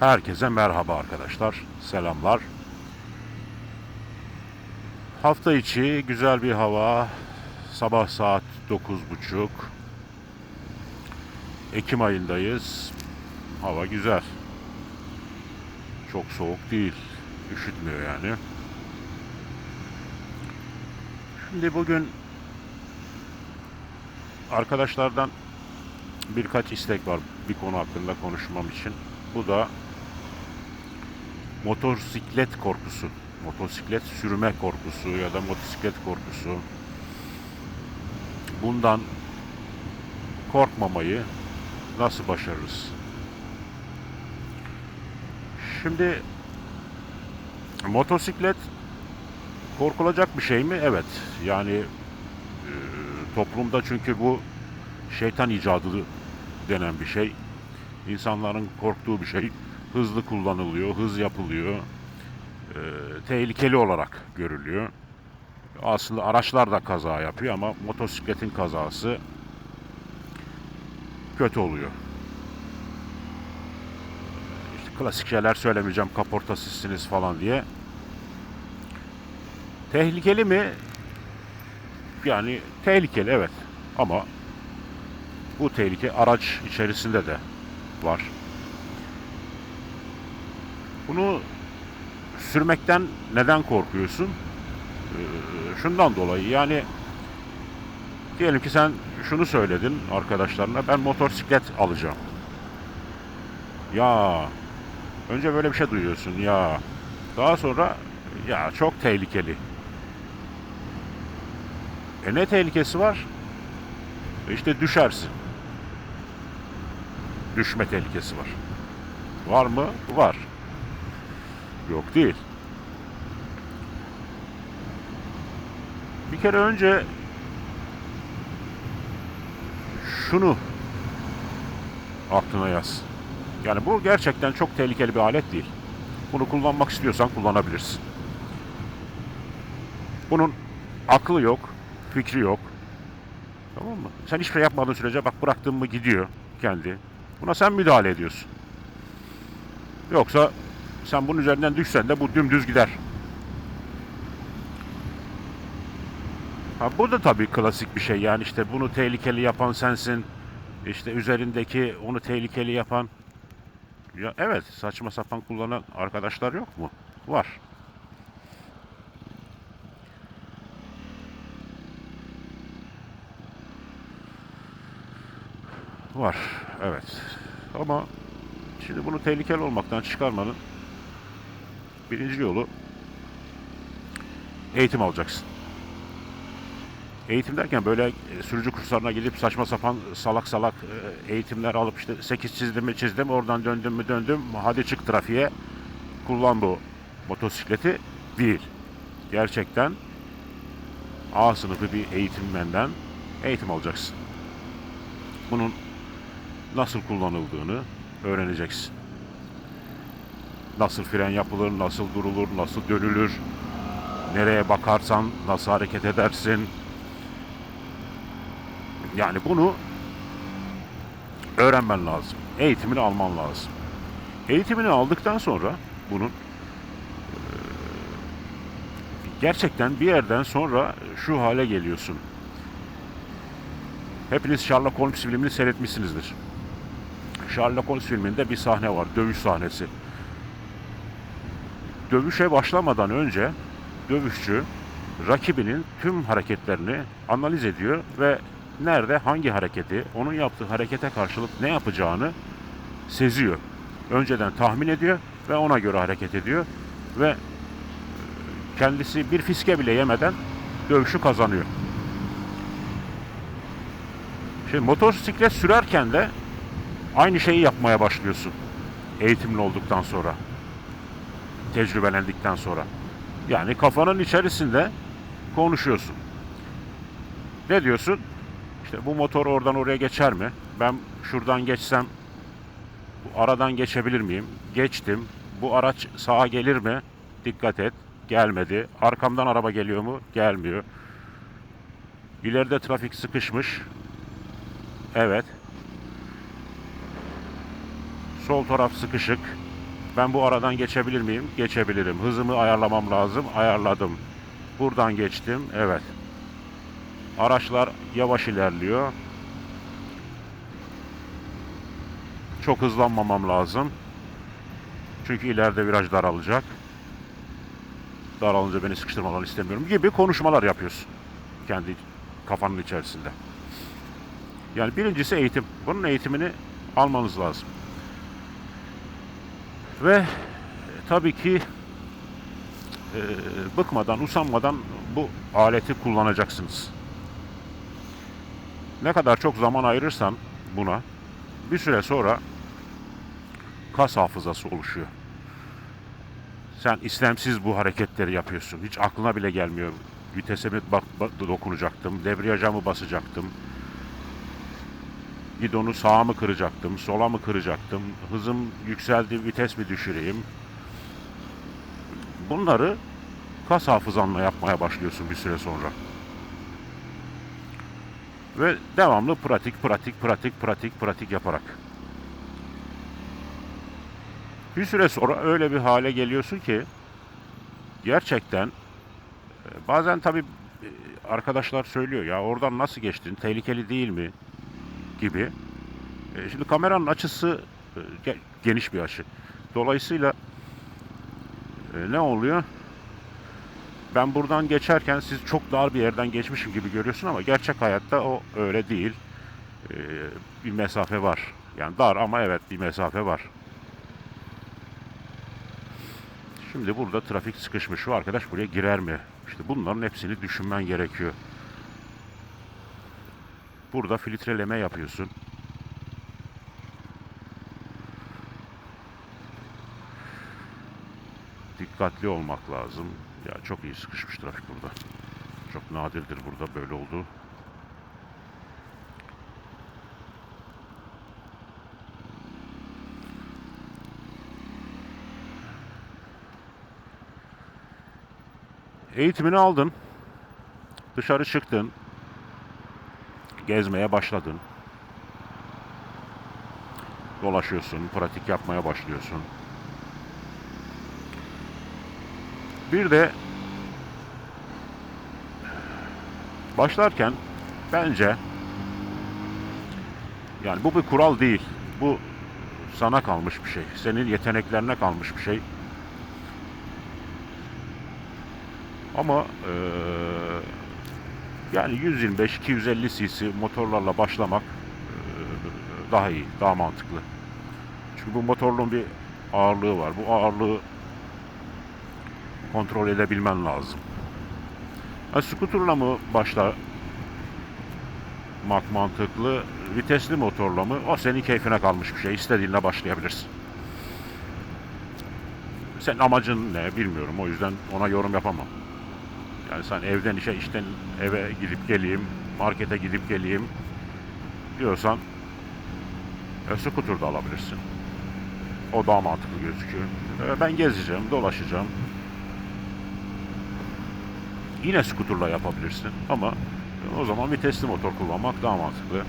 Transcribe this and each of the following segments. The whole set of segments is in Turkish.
Herkese merhaba arkadaşlar. Selamlar. Hafta içi güzel bir hava. Sabah saat 9.30. Ekim ayındayız. Hava güzel. Çok soğuk değil. Üşütmüyor yani. Şimdi bugün arkadaşlardan birkaç istek var bir konu hakkında konuşmam için. Bu da motosiklet korkusu. Motosiklet sürme korkusu ya da motosiklet korkusu. Bundan korkmamayı nasıl başarırız? Şimdi motosiklet korkulacak bir şey mi? Evet. Yani e, toplumda çünkü bu şeytan icadı denen bir şey. İnsanların korktuğu bir şey. Hızlı kullanılıyor, hız yapılıyor. E, tehlikeli olarak görülüyor. Aslında araçlar da kaza yapıyor ama motosikletin kazası kötü oluyor. İşte klasik şeyler söylemeyeceğim kaportasızsınız falan diye. Tehlikeli mi? Yani tehlikeli evet. Ama bu tehlike araç içerisinde de var. Bunu sürmekten neden korkuyorsun? Ee, şundan dolayı yani diyelim ki sen şunu söyledin arkadaşlarına ben motosiklet alacağım. Ya önce böyle bir şey duyuyorsun ya. Daha sonra ya çok tehlikeli. E ne tehlikesi var? E İşte düşersin. Düşme tehlikesi var. Var mı? Var. Yok değil. Bir kere önce şunu aklına yaz. Yani bu gerçekten çok tehlikeli bir alet değil. Bunu kullanmak istiyorsan kullanabilirsin. Bunun aklı yok, fikri yok. Tamam mı? Sen hiçbir şey yapmadığın sürece bak bıraktın mı gidiyor kendi. Buna sen müdahale ediyorsun. Yoksa sen bunun üzerinden düşsen de bu dümdüz gider. Ha bu da tabii klasik bir şey yani işte bunu tehlikeli yapan sensin. İşte üzerindeki onu tehlikeli yapan ya evet saçma sapan kullanan arkadaşlar yok mu? Var. Var. Evet. Ama şimdi bunu tehlikeli olmaktan çıkarmanın birinci yolu eğitim alacaksın. Eğitim derken böyle e, sürücü kurslarına gidip saçma sapan salak salak e, eğitimler alıp işte 8 çizdim mi çizdim oradan döndüm mü döndüm hadi çık trafiğe kullan bu motosikleti değil. Gerçekten A sınıfı bir eğitimmenden eğitim alacaksın. Bunun nasıl kullanıldığını öğreneceksin. Nasıl fren yapılır, nasıl durulur, nasıl dönülür, nereye bakarsan nasıl hareket edersin. Yani bunu öğrenmen lazım. Eğitimini alman lazım. Eğitimini aldıktan sonra bunun gerçekten bir yerden sonra şu hale geliyorsun. Hepiniz Sherlock Holmes filmini seyretmişsinizdir. Sherlock Holmes filminde bir sahne var, dövüş sahnesi. Dövüşe başlamadan önce dövüşçü rakibinin tüm hareketlerini analiz ediyor ve nerede hangi hareketi, onun yaptığı harekete karşılık ne yapacağını seziyor. Önceden tahmin ediyor ve ona göre hareket ediyor ve e, kendisi bir fiske bile yemeden dövüşü kazanıyor. Şimdi motosiklet sürerken de aynı şeyi yapmaya başlıyorsun. Eğitimli olduktan sonra. Tecrübelendikten sonra. Yani kafanın içerisinde konuşuyorsun. Ne diyorsun? İşte bu motor oradan oraya geçer mi? Ben şuradan geçsem aradan geçebilir miyim? Geçtim. Bu araç sağa gelir mi? Dikkat et. Gelmedi. Arkamdan araba geliyor mu? Gelmiyor. İleride trafik sıkışmış. Evet. Sol taraf sıkışık. Ben bu aradan geçebilir miyim? Geçebilirim. Hızımı ayarlamam lazım. Ayarladım. Buradan geçtim. Evet. Araçlar yavaş ilerliyor. Çok hızlanmamam lazım. Çünkü ileride viraj daralacak. Daralınca beni sıkıştırmalarını istemiyorum gibi konuşmalar yapıyorsun. Kendi kafanın içerisinde. Yani birincisi eğitim. Bunun eğitimini almanız lazım. Ve e, tabii ki e, bıkmadan, usanmadan bu aleti kullanacaksınız. Ne kadar çok zaman ayırırsan buna bir süre sonra kas hafızası oluşuyor. Sen istemsiz bu hareketleri yapıyorsun. Hiç aklına bile gelmiyor. Vitese mi bak, bak- dokunacaktım, debriyaja mı basacaktım, gidonu sağa mı kıracaktım, sola mı kıracaktım, hızım yükseldi, vites mi düşüreyim? Bunları kas hafızanla yapmaya başlıyorsun bir süre sonra. Ve devamlı pratik, pratik, pratik, pratik, pratik yaparak. Bir süre sonra öyle bir hale geliyorsun ki gerçekten e, bazen tabii e, arkadaşlar söylüyor ya oradan nasıl geçtin, tehlikeli değil mi gibi. E, Şimdi kameranın açısı e, ge- geniş bir açı. Dolayısıyla e, ne oluyor? Ben buradan geçerken siz çok dar bir yerden geçmişim gibi görüyorsun ama gerçek hayatta o öyle değil. E, Bir mesafe var. Yani dar ama evet bir mesafe var. Şimdi burada trafik sıkışmış. Şu arkadaş buraya girer mi? İşte bunların hepsini düşünmen gerekiyor. Burada filtreleme yapıyorsun. Dikkatli olmak lazım. Ya çok iyi sıkışmış trafik burada. Çok nadirdir burada böyle oldu. Eğitimini aldın. Dışarı çıktın. Gezmeye başladın. Dolaşıyorsun, pratik yapmaya başlıyorsun. Bir de başlarken bence yani bu bir kural değil. Bu sana kalmış bir şey. Senin yeteneklerine kalmış bir şey. Ama eee, yani 125-250 cc motorlarla başlamak daha iyi, daha mantıklı. Çünkü bu motorluğun bir ağırlığı var. Bu ağırlığı kontrol edebilmen lazım. Ha, skuterla mı başlamak mantıklı, vitesli motorla mı? O senin keyfine kalmış bir şey. İstediğinle başlayabilirsin. Senin amacın ne bilmiyorum. O yüzden ona yorum yapamam. Yani sen evden işe, işten eve gidip geleyim, markete gidip geleyim diyorsan e, scooter da alabilirsin. O daha mantıklı gözüküyor. E, ben gezeceğim, dolaşacağım. Yine scooterla yapabilirsin ama o zaman vitesli motor kullanmak daha mantıklı.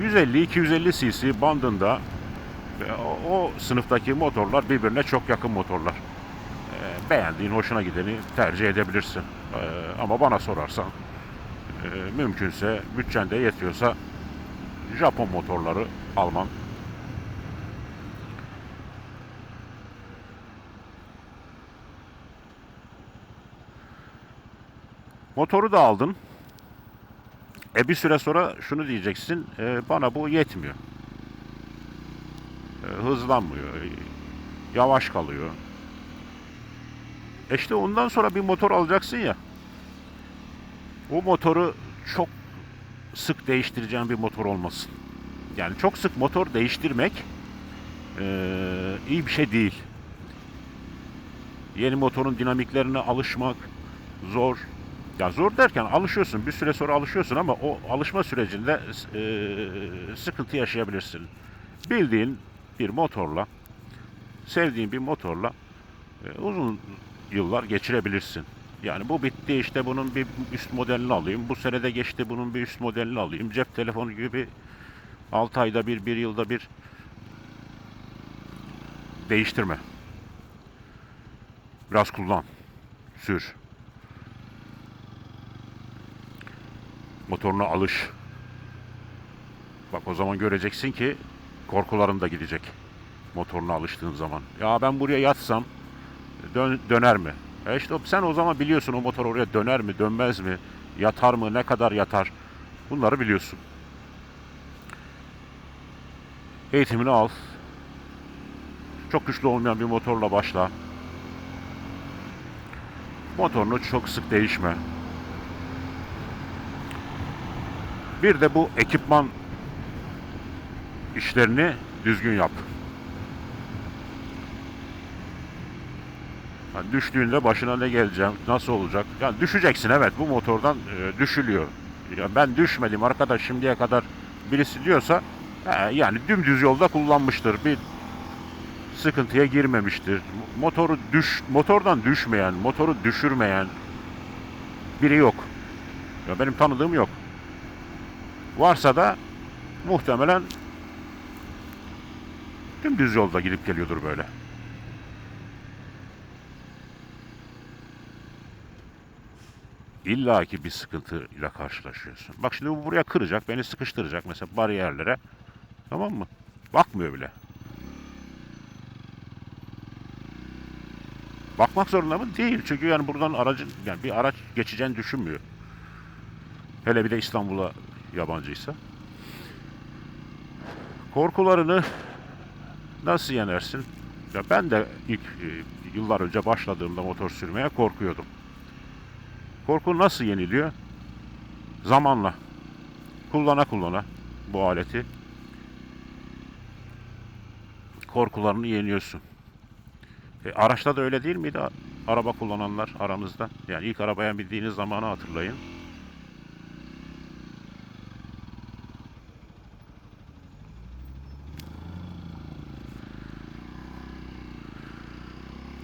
...150-250 cc bandında o, o sınıftaki motorlar birbirine çok yakın motorlar. Ee, beğendiğin, hoşuna gideni tercih edebilirsin. Ee, ama bana sorarsan e, mümkünse bütçende yetiyorsa Japon motorları alman Motoru da aldın. E bir süre sonra şunu diyeceksin. e, bana bu yetmiyor. E, hızlanmıyor. e, yavaş kalıyor. E işte ondan sonra bir motor alacaksın ya. O motoru çok sık değiştireceğin bir motor olmasın. Yani çok sık motor değiştirmek e, iyi bir şey değil. Yeni motorun dinamiklerine alışmak zor. Ya zor derken alışıyorsun. Bir süre sonra alışıyorsun ama o alışma sürecinde e, sıkıntı yaşayabilirsin. Bildiğin bir motorla, sevdiğin bir motorla e, uzun yıllar geçirebilirsin. Yani bu bitti işte bunun bir üst modelini alayım. Bu senede geçti bunun bir üst modelini alayım. Cep telefonu gibi 6 ayda bir, bir yılda bir değiştirme. Biraz kullan. Sür. Motoruna alış. Bak o zaman göreceksin ki korkuların da gidecek. Motoruna alıştığın zaman. Ya ben buraya yatsam dön- döner mi? E işte sen o zaman biliyorsun o motor oraya döner mi, dönmez mi? Yatar mı, ne kadar yatar? Bunları biliyorsun. Eğitimini al. Çok güçlü olmayan bir motorla başla. Motorunu çok sık değişme. Bir de bu ekipman işlerini düzgün yap. Yani düştüğünde başına ne gelecek, nasıl olacak? Yani düşeceksin evet bu motordan e, düşülüyor. Ya ben düşmedim arkadaş şimdiye kadar birisi diyorsa he, yani dümdüz yolda kullanmıştır. Bir sıkıntıya girmemiştir. Motoru düş motordan düşmeyen, motoru düşürmeyen biri yok. Ya benim tanıdığım yok. Varsa da muhtemelen dümdüz yolda gidip geliyordur böyle. İlla ki bir sıkıntıyla karşılaşıyorsun. Bak şimdi bu buraya kıracak, beni sıkıştıracak mesela bariyerlere. Tamam mı? Bakmıyor bile. Bakmak zorunda mı? Değil. Çünkü yani buradan aracın yani bir araç geçeceğini düşünmüyor. Hele bir de İstanbul'a yabancıysa. Korkularını nasıl yenersin? Ya ben de ilk e, yıllar önce başladığımda motor sürmeye korkuyordum. Korku nasıl yeniliyor? Zamanla. Kullana kullana bu aleti. Korkularını yeniyorsun. E, araçta da öyle değil miydi? Araba kullananlar aranızda. Yani ilk arabaya bindiğiniz zamanı hatırlayın.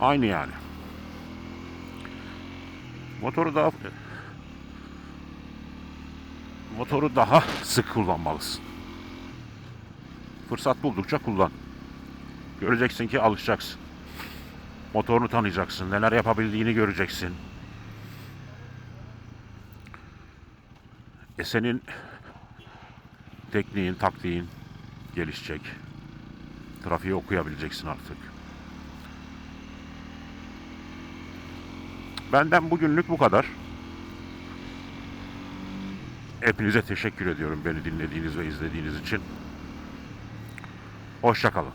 Aynı yani. Motoru daha motoru daha sık kullanmalısın. Fırsat buldukça kullan. Göreceksin ki alışacaksın. Motorunu tanıyacaksın. Neler yapabildiğini göreceksin. E senin tekniğin, taktiğin gelişecek. Trafiği okuyabileceksin artık. Benden bugünlük bu kadar. Hepinize teşekkür ediyorum beni dinlediğiniz ve izlediğiniz için. Hoşçakalın.